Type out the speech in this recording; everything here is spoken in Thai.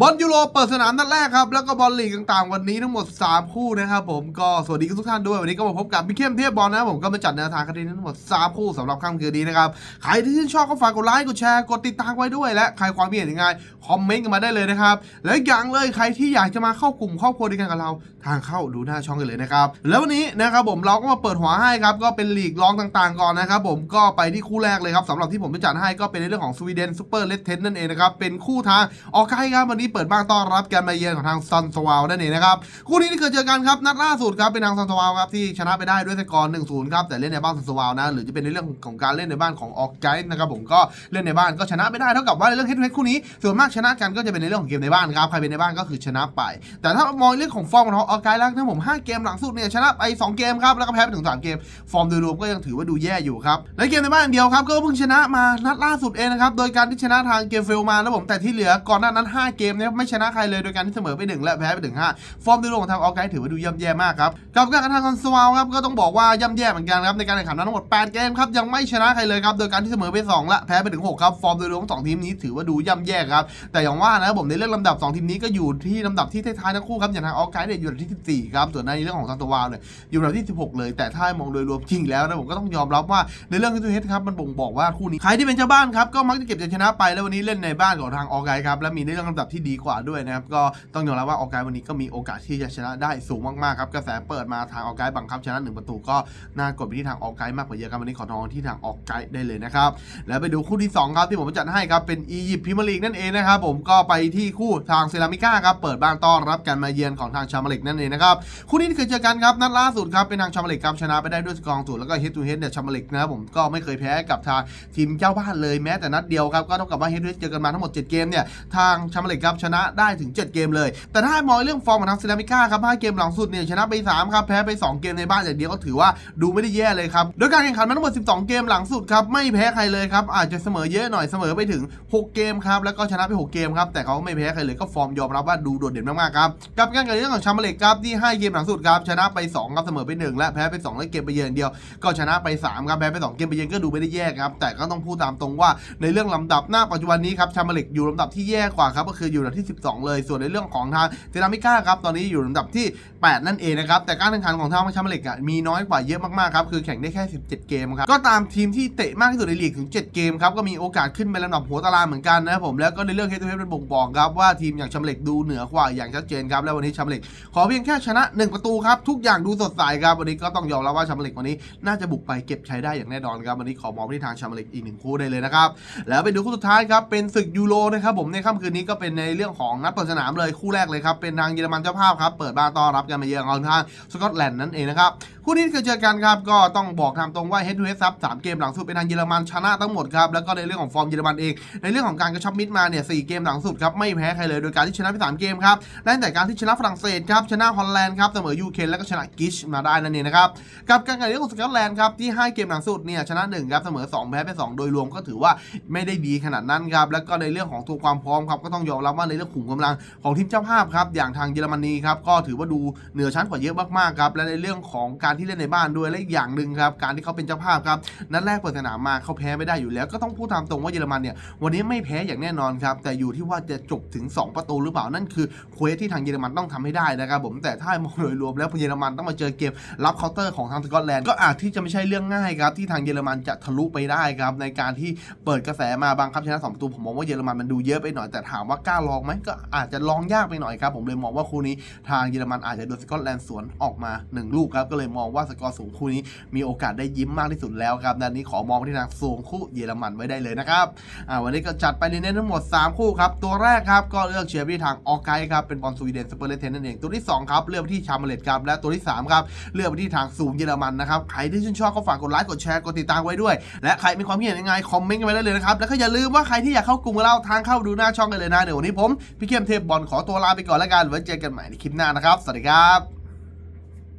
บอลยูโรเปิดสนามนัดแรกครับ แล้วก็บอลลีกต่างๆ วันนี้ทั้งหมด 3 คู่นะครับผมก็สวัสดีทุกท่านด้วยวันนี้ก็มาพบกับพี่เข้มเทพบอลนะครับผมก็มาจัดแนวทางคดีทั้งหมด 3 คู่สำหรับค่ำคืนนี้นะครับ ใครที่ชื่นชอบก็ฝากกดไลค์กดแชร์กดติดตามไว้ด้วยและใครความคิดเห็นยังไงคอมเมนต์กันมาได้เลยนะครับ และอย่างเลยใครที่อยากจะมาเข้ากลุ่มครอบครัวเดียกันกับเรา ทางเข้าดูหน้าช่องกันเลยนะครับแล้ววันนี้นะครับผมเราก็มาเปิดหัวให้ครับก็เป็นลีกรองต่างๆ ก่อนนะครับผมก็ไปที่คู่แรกเลยครับสำหรับที่ผมไปจัดให้ก็เป็นในเรื่องของสวีเดนซูเปอร์เลดเทนนั่นเองนะครับเป็นคู่ทางออกไกครับวันนี้เปิดบ้านต้อนรับการมาเยือนของทางซันสวาลนั่นเองนะครับคู่นี้ที่เคยเจอกันครับนัดล่าสุดครับเป็นทางซันสวาลครับที่ชนะไปได้ด้วยสกอร์1-0ครับแต่เล่นในบ้านซันสวาลนะหรือจะเป็นในเรื่องของการเล่นในบ้านของออกไกนะครับผมก็เล่นในบ้านก็ชนะไม่ได้เท่ากับว่าในเรื่องเฮดทูเฮดคู่นี้ส่วนมากชนะกันก็จะเป็นในเรื่องของเกมในบ้านครับใครเป็นในบ้านก็คือชนะไป แต่ถ้ามองเรื่องของฟอร์มของออกไกแล้วนะผมห้าเกมหลังสุดเนี่ยชนะไปสองเกมครับแล้วก็แพ้ไปถึงสามเกม ฟอร์มโดยรวมก็ยังถือว่าดูแย่อยู่ครับและเกมในบ้านเดียวครับก็เพิ่งชนะมานัดล่าสุดเองนะครับโดยการที่ชนะทางเกมเฟลมาแล้วผมแต่ที่เหลือก่อนหน้านั้น 5 เกมเนี่ยไม่ชนะใครเลยโดยการที่เสมอไป 1 และแพ้ไปถึง5ฟอร์มโดยรวมของทางออกไกด์ถือว่าดูย่ำแย่มากครับกับการทางคอนสวาลครับก็ต้องบอกว่าย่ำแย่เหมือนกันครับในการแข่งขันทั้งหมด 8 เกมครับยังไม่ชนะใครเลยครับโดยการที่เสมอไป 2 และแพ้ไปถึง6ครับฟอร์มโดยรวมของสองทีมนี้ถือว่าดูย่ำแย่ครับแต่อย่างว่านะผมในเรื่องลำดับสองทีมนี้ก็อยู่ที่ลำดับที่ท้ายๆทั้งคู่ครับอย่างทางออกไกด์เนี่ยอยู่อันดับที่14ครับส่วนในเรื่องของซันตวาลเนี่ยอยู่อันดับที่ 16 เลย แต่ถ้ามองโดยรวมจริงแล้วนะผมก็ต้องยอมรับว่าในเรื่องที่ทูเฮดครับมันบ่งบอกว่าคู่นี้ใครที่เป็นเจ้าบ้านครับก็มักจะเก็บชัยชนะไปแล้ววันนี้เล่นในบ้านของทางออไกด์ครับและมีในเรื่องลำดับทดีกว่าด้วยนะครับ ก็ต้องยอมรับว่าออกไกวันนี้ก็มีโอกาสที่จะชนะได้สูงมากๆครับกระแสเปิดมาทางออกไกบังคับชนะหนึ่งประตูก็น่ากดไปที่ทางออกไกมากกว่าเยอะครับวันนี้ขอทองที่ทางออกไกได้เลยนะครับแล้วไปดูคู่ที่สองครับที่ผมจัดให้ครับเป็นอียิปต์พรีเมียร์ลีกนั่นเองนะครับผมก็ไปที่คู่ทางเซรามิก้าครับเปิดบ้านต้อนรับการมาเยือนของทางชามาเล็กนั่นเองนะครับคู่นี้เคยเจอกันครับนัดล่าสุดครับเป็นทางชามาเล็กครับชนะไปได้ด้วยสกอร์ศูนย์แล้วก็เฮดทูเฮดเนี่ยชามาเล็กนะครับผมก็ไม่เคยแพ้กับทางทีมเจ้าบ้านเลยแม้แต่นัดเดียวครับก็เท่ากับว่าเฮดทูเฮดเจอกันมาทั้งหมด 7 เกมเนี่ยทางชามาเล็กครับชนะได้ถึง 7 เกมเลย แต่ถ้ามองเรื่องฟอร์มของทางเซรามิก้าครับ5เกมหลังสุดเนี่ยชนะไป 3 ครับ แพ้ไป 2 เกมในบ้านอย่างเดียวก็ถือว่าดูไม่ได้แย่เลยครับ โดยการแข่งขันมาทั้งหมด 12 เกมหลังสุดครับไม่แพ้ใครเลยครับอาจจะเสมอเยอะหน่อยเสมอไปถึง 6 เกมครับแล้วก็ชนะไป 6 เกมครับแต่เขาไม่แพ้ใครเลยก็ฟอร์มยอมรับว่าดูโดดเด่นมากๆครับกับการแข่งเรื่องของชามาเล็กครับที่ให้เกมหลังสุดครับชนะไป 2 ครับเสมอไป 1 และแพ้ไป 2 และเกมไปเยือนเดียว ก็ชนะไป 3 ครับแพ้ไป 2 เกมไปเยือนก็ดูไม่ได้แย่ครับแต่ก็ต้องพูดตามตรงว่าในเรื่องลำดับหน้าปัจจุบันนี้ครับชามาเล็กอยู่ลำดับที่แย่กว่าครับก็คืออยู่ลำดับที่ 12 เลย ส่วนในเรื่องของทางเซรามิก้าครับตอนนี้อยู่ลำดับที่ 8 นั่นเองนะครับแต่การแข่งขันของทางชามาเล็กอะมีน้อยกว่าเยอะมากๆครับคือแข่งได้แค่ 17 เกมครับก็ตามทีมที่เตะมากที่สุดในลีกถึง 7 เกมครับก็มีโอกาสขึ้นไปลำดับหัวตารางเหมือนกันนะครับผมแล้วก็ในเรื่องเฮดทูเฮดเป็นบ่งบอกครับว่าทีมอย่างชามาเล็กดูเหนือกว่าอย่างชัดเจนครับแล้ววันนี้ชามาเล็กขอเพียงแค่ชนะ 1 ประตูครับทุกอย่างดูสดใสครับวันนี้ก็ต้องยอมรับว่าชามาเล็กวันนี้น่าจะบุกไปเก็บชัยได้อย่างแน่นอนครับวันนี้ขอมองไปที่ทางชามาเล็กอีกหนึ่งคู่ได้เลยนะครับแล้วไปดูคู่สุดท้ายครับเป็นศึกยูโรนะครับผมในค่ำคืนนี้ก็เป็นในเรื่องของนัดเปิดสนามเลยคู่แรกเลยครับเป็นทางเยอรมันเจ้าภาพครับเปิดบ้านต้อนรับกันมาเยือนของทางสกอตแลนด์นั่นเองนะครับคู่นี้เคยเจอกันครับก็ต้องบอกตามตรงว่าเฮดทูเฮดซับสามเกมหลังสุดเป็นทางเยอรมันชนะทั้งหมดครับแล้วก็ในเรื่องของฟอร์มเยอรมันเอง ในเรื่องของการกระชับมิตรมาเนี่ยสี่เกมหลังสุดครับไม่แพ้ใครเลยโดยการที่ชนะไปสามเกมครับและแต่การที่ชนะฝรั่งเศสครับชนะฮอลแลนด์ครับเสมอยูเครนแล้วก็ชนะกิชมาได้นั่นเองนะครับกับการแข่งขันของสกอตแลนด์ครับที่ให้เกมหลังสุดเนี่ยชนะหนึ่งครับเสมอสองแพ้ไปสองโดยรวมก็ถือว่าไม่ได้ดีขนาดนั้นครับแล้วก็ในเรื่องของตัวความพร้อมครับก็ต้องยอมรับว่าในเรื่องขุมกำลังของทีมเจ้าภาพครับอย่างทางเยอรมนีครับก็ถือว่าดูเหนือชั้นกว่าเยอะมากๆครับและในเรื่องของการที่เล่นในบ้านด้วยและอีกอย่างหนึ่งครับการที่เขาเป็นเจ้าภาพครับนัดแรกเปิดสนามมาเขาแพ้ไม่ได้อยู่แล้ว ก็ต้องพูดตามตรงว่าเยอรมันเนี่ยวันนี้ไม่แพ้อย่างแน่นอนครับแต่อยู่ที่ว่าจะจบถึง 2 ประตูหรือเปล่านั่นคือเควสที่ทางเยอรมันต้องทำให้ได้นะครับผมแต่ถ้ามองโดยรวมแล้วเยอรมันต้องมาเจอเกมรับเคาน์เตอร์ของทางสกอตแลนด์ก็อาจที่จะไม่ใช่เรื่องง่ายครับที่ทางเยอรมันจะทะลุไปได้ครับในการที่เปิดกระแสมาบังคับชนะสองประตูผมมองว่าเยอรมันมันดูเยอะไปหน่อยแต่ถามว่าล้าลองไหมก็อาจจะลองยากไปหน่อยครับ ผมเลยมองว่าคู่นี้ทางเยอรมันอาจจะโดนสกอตแลนด์สวนออกมาหนึ่งลูกครับ ก็เลยมองว่าสกอร์สูงคู่นี้มีโอกาสได้ยิ้มมากที่สุดแล้วครับดังนี้ขอมองไปที่ทางสูงคู่เยอรมันไว้ได้เลยนะครับอ่าวันนี้ก็จัดไปในเน้นทั้งหมด 3 คู่ครับตัวแรกครับก็เลือกเชียร์ไปที่ทางออไกครับเป็นบอลสวีเดนสเปอร์เลเทนนั่นเองตัวที่2ครับเลือกไปที่ชามเลตครับและตัวที่3ครับเลือกไปที่ทางสูงเยอรมันนะครับใครที่ชื่นชอบก็ฝากกดไลค์กดแชร์กดติดตามไว้ด้วย และใครมีความคิดเห็นยังไงคอมเมนต์กันไว้ได้เลยนะครับแล้วก็อย่าลืมว่าใครที่อยากเข้ากลุ่มเราทางเข้าดูหน้าช่องกันเลยนะเดี๋ยววันนี้ผมพี่เข้มเทพบอลขอตัวลาไปก่อนแล้วกันไว้เจอกันใหม่ในคลิปหน้านะครับ สวัสดีครับ